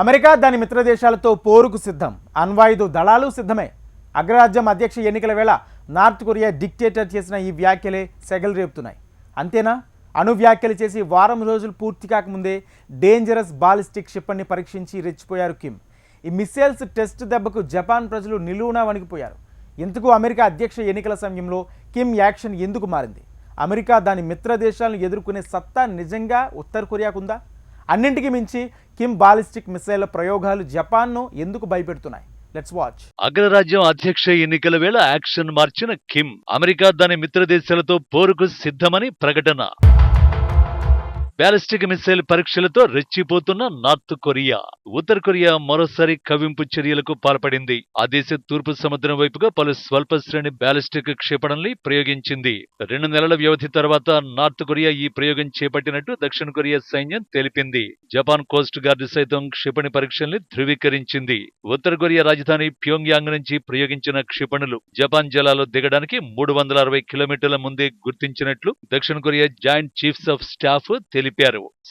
America దాని మిత్ర దేశాలతో పోరుకు సిద్ధం. అణ్వాయుధ దళాలు సిద్ధమే. అగ్రరాజ్యం అధ్యక్ష ఎన్నికల వేళ నార్త్ కొరియా డిక్టేటర్ చేసిన ఈ వ్యాఖ్యలే సెగలు రేపుతున్నాయి. అంతేనా? అణు వ్యాఖ్యలు చేసి వారం రోజులు పూర్తి కాకముందే డేంజరస్ బాలిస్టిక్ క్షిపణిని పరీక్షించి రెచ్చిపోయారు కిమ్. ఈ మిస్సైల్స్ టెస్ట్ దెబ్బకు జపాన్ ప్రజలు నిలువునా వణికిపోయారు. ఇంతకు అమెరికా అధ్యక్ష ఎన్నికల సమయంలో కిమ్ యాక్షన్ ఎందుకు మారింది? అమెరికా దాని మిత్ర దేశాలను ఎదుర్కొనే సత్తా నిజంగా ఉత్తర కొరియాకుందా? అన్నింటికి మించి కిమ్ బాలిస్టిక్ మిసైళ్ళ ప్రయోగాలు జపాన్ను ఎందుకు భయపెడుతున్నాయి? లెట్స్ వాచ్ అగ్రరాజ్యం అధ్యక్ష ఎన్నికల వేళ యాక్షన్ మార్చిన కిమ్. అమెరికా దాని మిత్ర దేశాలతో పోరుకు సిద్ధమని ప్రకటన. బ్యాలిస్టిక్ మిసైల్ పరీక్షలతో రెచ్చిపోతున్న నార్త్ కొరియా. ఉత్తర కొరియా మరోసారి కవింపు చర్యలకు పాల్పడింది. ఆ దేశ తూర్పు సముద్రం వైపుగా పలు స్వల్ప శ్రేణి బ్యాలిస్టిక్ క్షిపణుల్ని ప్రయోగించింది. రెండు నెలల వ్యవధి తర్వాత నార్త్ కొరియా ఈ ప్రయోగం చేపట్టినట్టు దక్షిణ కొరియా సైన్యం తెలిపింది. జపాన్ కోస్ట్ గార్డు సైతం క్షిపణి పరీక్షల్ని ధృవీకరించింది. ఉత్తర కొరియా రాజధాని ప్యోంగ్యాంగ్ నుంచి ప్రయోగించిన క్షిపణులు జపాన్ జలాల్లో దిగడానికి మూడు వందల అరవై కిలోమీటర్ల ముందే గుర్తించినట్లు దక్షిణ Korea joint chiefs of staff తెలిపారు.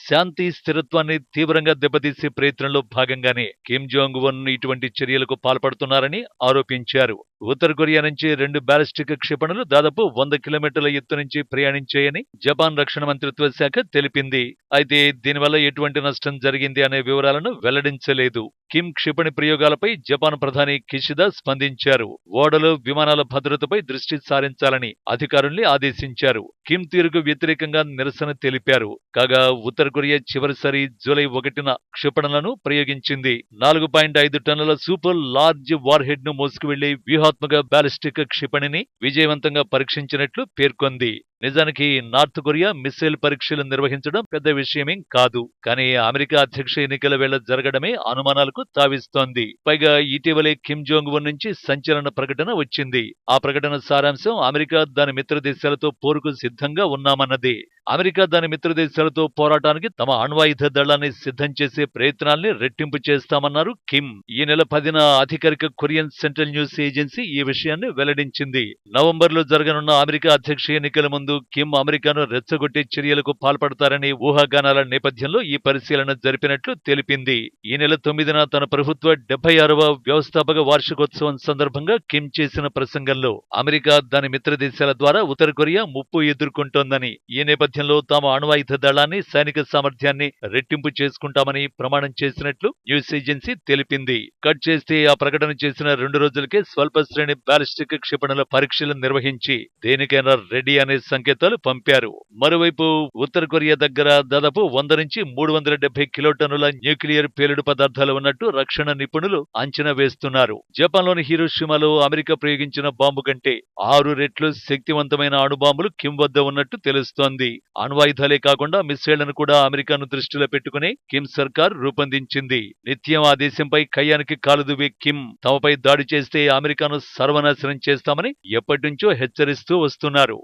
శాంతి స్థిరత్వాన్ని తీవ్రంగా దెబ్బతీసే ప్రయత్నంలో భాగంగానే కిమ్ జోంగ్ వన్ ఇటువంటి చర్యలకు పాల్పడుతున్నారని ఆరోపించారు. ఉత్తర కొరియా నుంచి రెండు బ్యాలిస్టిక్ క్షిపణులు దాదాపు వంద కిలోమీటర్ల ఎత్తు నుంచి ప్రయాణించాయని జపాన్ రక్షణ మంత్రిత్వ శాఖ తెలిపింది. అయితే దీనివల్ల ఎటువంటి నష్టం జరిగింది అనే వివరాలను వెల్లడించలేదు. కిమ్ క్షిపణి ప్రయోగాలపై జపాన్ ప్రధాని కిషిదా స్పందించారు. ఓడలు విమానాల భద్రతపై దృష్టి సారించాలని అధికారుల్ని ఆదేశించారు. కిమ్ తీరుకు వ్యతిరేకంగా నిరసన తెలిపారు. కాగా ఉత్తర కొరియా చివరిసారి జూలై ఒకటిన క్షిపణులను ప్రయోగించింది. నాలుగు పాయింట్ ఐదు టన్నుల సూపర్ లార్జ్ వార్ హెడ్ను మోసుకువెళ్ళే వ్యూహాత్మక బాలిస్టిక్ క్షిపణిని విజయవంతంగా పరీక్షించినట్లు పేర్కొంది. నిజానికి నార్త్ కొరియా మిస్సైల్ పరీక్షలు నిర్వహించడం పెద్ద విషయమేం కాదు. కానీ అమెరికా అధ్యక్ష ఎన్నికల వేళ జరగడమే అనుమానాలకు తావిస్తోంది. పైగా ఇటీవలే కిమ్ జోంగ్ వన్ నుంచి సంచలన ప్రకటన వచ్చింది. ఆ ప్రకటన సారాంశం అమెరికా దాని మిత్ర దేశాలతో పోరుకు సిద్ధంగా ఉన్నామన్నది. అమెరికా దాని మిత్ర దేశాలతో పోరాటానికి తమ అణ్వాయుధ దళాన్ని సిద్ధం చేసే ప్రయత్నాల్ని రెట్టింపు చేస్తామన్నారు కిమ్. ఈ నెల పదిన అధికారిక కొరియన్ సెంట్రల్ న్యూస్ ఏజెన్సీ ఈ విషయాన్ని వెల్లడించింది. నవంబర్లో జరగనున్న అమెరికా అధ్యక్ష ఎన్నికల ముందు కిమ్ అమెరికాను రెచ్చగొట్టే చర్యలకు పాల్పడతారని ఊహాగానాల నేపథ్యంలో ఈ పరిశీలన జరిపినట్లు తెలిపింది. ఈ నెల తొమ్మిదిన తన ప్రభుత్వ డెబ్బై ఆరవ వ్యవస్థాపక వార్షికోత్సవం సందర్భంగా కిమ్ చేసిన ప్రసంగంలో అమెరికా దాని మిత్ర దేశాల ద్వారా ఉత్తర కొరియా ముప్పు ఎదుర్కొంటోందని ఈ నేపథ్యంలో తాము అణ్వాయుధ దళాన్ని సైనిక సామర్థ్యాన్ని రెట్టింపు చేసుకుంటామని ప్రమాణం చేసినట్లు న్యూస్ ఏజెన్సీ తెలిపింది. కట్ చేస్తే ఆ ప్రకటన చేసిన రెండు రోజులకే స్వల్ప శ్రేణి బ్యాలిస్టిక్ క్షిపణుల పరీక్షలు నిర్వహించి దేనికైనా రెడీ అనే సంకేతాలు పంపారు. మరోవైపు ఉత్తర కొరియా దగ్గర దాదాపు వంద నుంచి మూడు వందల డెబ్బై కిలోటన్నుల న్యూక్లియర్ పేలుడు పదార్థాలు ఉన్నట్టు రక్షణ నిపుణులు అంచనా వేస్తున్నారు. జపాన్లోని హీరోషిమాలో అమెరికా ప్రయోగించిన బాంబు కంటే ఆరు రెట్లు శక్తివంతమైన అణుబాంబులు కిమ్ వద్ద ఉన్నట్టు తెలుస్తోంది. అణ్వాయుధాలే కాకుండా మిస్సైళ్ళను కూడా అమెరికాను దృష్టిలో పెట్టుకుని కిమ్ సర్కార్ రూపొందించింది. నిత్యం ఆ దేశంపై కయ్యానికి కాలుదువే కిమ్ తమపై దాడి చేస్తే అమెరికాను సర్వనాశనం చేస్తామని ఎప్పటి నుంచో హెచ్చరిస్తూ వస్తున్నారు.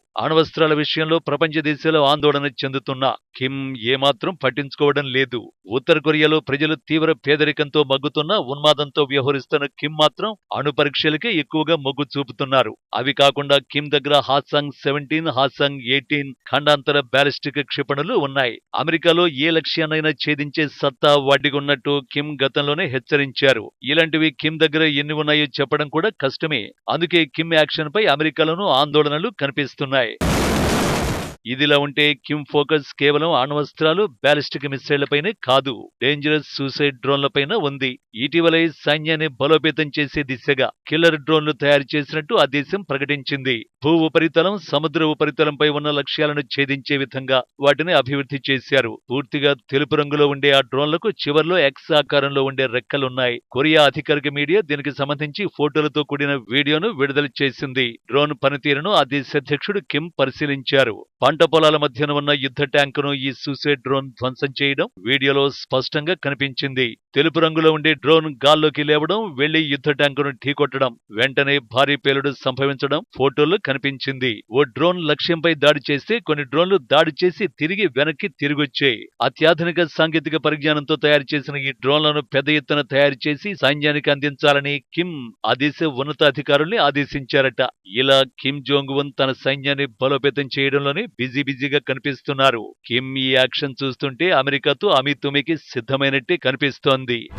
అణ్వస్త్రాల విషయంలో ప్రపంచ దేశాలు ఆందోళన చెందుతున్నా కిమ్ ఏమాత్రం పట్టించుకోవడం లేదు. ఉత్తర కొరియాలో ప్రజలు తీవ్ర పేదరికంతో మగ్గుతున్న ఉన్మాదంతో వ్యవహరిస్తున్న కిమ్ మాత్రం అణు పరీక్షలకే ఎక్కువగా మొగ్గు చూపుతున్నారు. అవి కాకుండా కిమ్ దగ్గర హాసాంగ్ సెవెంటీన్ హాసాంగ్ ఎయిటీన్ ఖండాంతర బ్యాలిస్టిక్ క్షిపణులు ఉన్నాయి. అమెరికాలో ఏ లక్ష్యాన్నైనా ఛేదించే సత్తా వాటికి కిమ్ గతంలోనే హెచ్చరించారు. ఇలాంటివి కిమ్ దగ్గర ఎన్ని ఉన్నాయో చెప్పడం కూడా కష్టమే. అందుకే కిమ్ యాక్షన్ పై అమెరికాలోనూ ఆందోళనలు కనిపిస్తున్నాయి. ఇదిలా ఉంటే కిమ్ ఫోకస్ కేవలం అణ్వస్త్రాలు బ్యాలిస్టిక్ మిసైళ్ళపైనే కాదు డేంజరస్ సూసైడ్ డ్రోన్లపైన ఉంది. ఇటీవలే సైన్యాన్ని బలోపేతం చేసే దిశగా కిల్లర్ డ్రోన్లు తయారు చేసినట్టు ఆ దేశం ప్రకటించింది. భూ ఉపరితలం సముద్ర ఉపరితలంపై ఉన్న లక్ష్యాలను ఛేదించే విధంగా వాటిని అభివృద్ధి చేశారు. పూర్తిగా తెలుపు రంగులో ఉండే ఆ డ్రోన్లకు చివర్లో ఎక్స్ ఆకారంలో ఉండే రెక్కలున్నాయి. కొరియా అధికారిక మీడియా దీనికి సంబంధించి ఫోటోలతో కూడిన వీడియోను విడుదల చేసింది. డ్రోన్ పనితీరును ఆ దేశ అధ్యక్షుడు కిమ్ పరిశీలించారు. పంట పొలాల మధ్యన ఉన్న యుద్ధ ట్యాంకును ఈ సూసైడ్ డ్రోన్ ధ్వంసం చేయడం వీడియోలో స్పష్టంగా కనిపించింది. తెలుపు రంగులో ఉండే డ్రోన్ గాల్లోకి లేవడం వెళ్ళి యుద్ధ ట్యాంకును ఢీకొట్టడం వెంటనే భారీ పేలుడు సంభవించడం ఫోటోల్లో కనిపించింది. ఓ డ్రోన్ లక్ష్యంపై దాడి చేస్తే కొన్ని డ్రోన్లు దాడి చేసి తిరిగి వెనక్కి తిరిగొచ్చాయి అత్యాధునిక సాంకేతిక పరిజ్ఞానంతో తయారు చేసిన ఈ డ్రోన్లను పెద్ద ఎత్తున తయారు చేసి సైన్యానికి అందించాలని కిమ్ ఆ దేశ ఉన్నతాధికారుల్ని ఆదేశించారట. ఇలా కిమ్ జోంగ్ ఉన్ తన సైన్యాన్ని బలోపేతం చేయడంలోనే బిజీ బిజీగా కనిపిస్తున్నారు. కిమ్ ఈ యాక్షన్ చూస్తుంటే అమెరికాతో అమితుమికి సిద్ధమైనట్టే కనిపిస్తోంది.